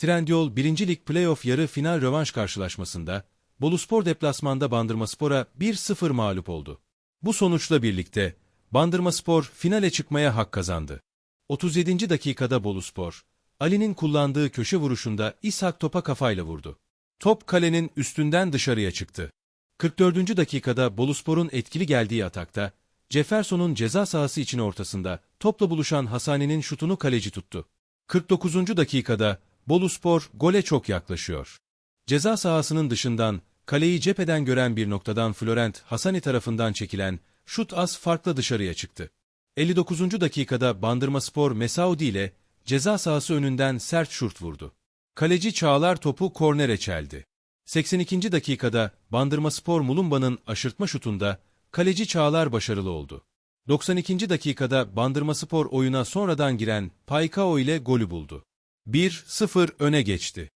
Trendyol 1. Lig Playoff yarı final rövanş karşılaşmasında Boluspor deplasmanda Bandırmaspor'a 1-0 mağlup oldu. Bu sonuçla birlikte Bandırmaspor finale çıkmaya hak kazandı. 37. dakikada Boluspor, Ali'nin kullandığı köşe vuruşunda İshak topa kafayla vurdu. Top kalenin üstünden dışarıya çıktı. 44. dakikada Boluspor'un etkili geldiği atakta, Jefferson'un ceza sahası için ortasında topla buluşan Hasani'nin şutunu kaleci tuttu. 49. dakikada Boluspor gole çok yaklaşıyor. Ceza sahasının dışından kaleyi cepheden gören bir noktadan Florent Hasani tarafından çekilen şut az farkla dışarıya çıktı. 59. dakikada Bandırmaspor Mesaudi ile ceza sahası önünden sert şut vurdu. Kaleci Çağlar topu kornere çeldi. 82. dakikada Bandırmaspor Mulumba'nın aşırtma şutunda kaleci Çağlar başarılı oldu. 92. dakikada Bandırmaspor oyuna sonradan giren Paykao ile golü buldu. 1-0 öne geçti.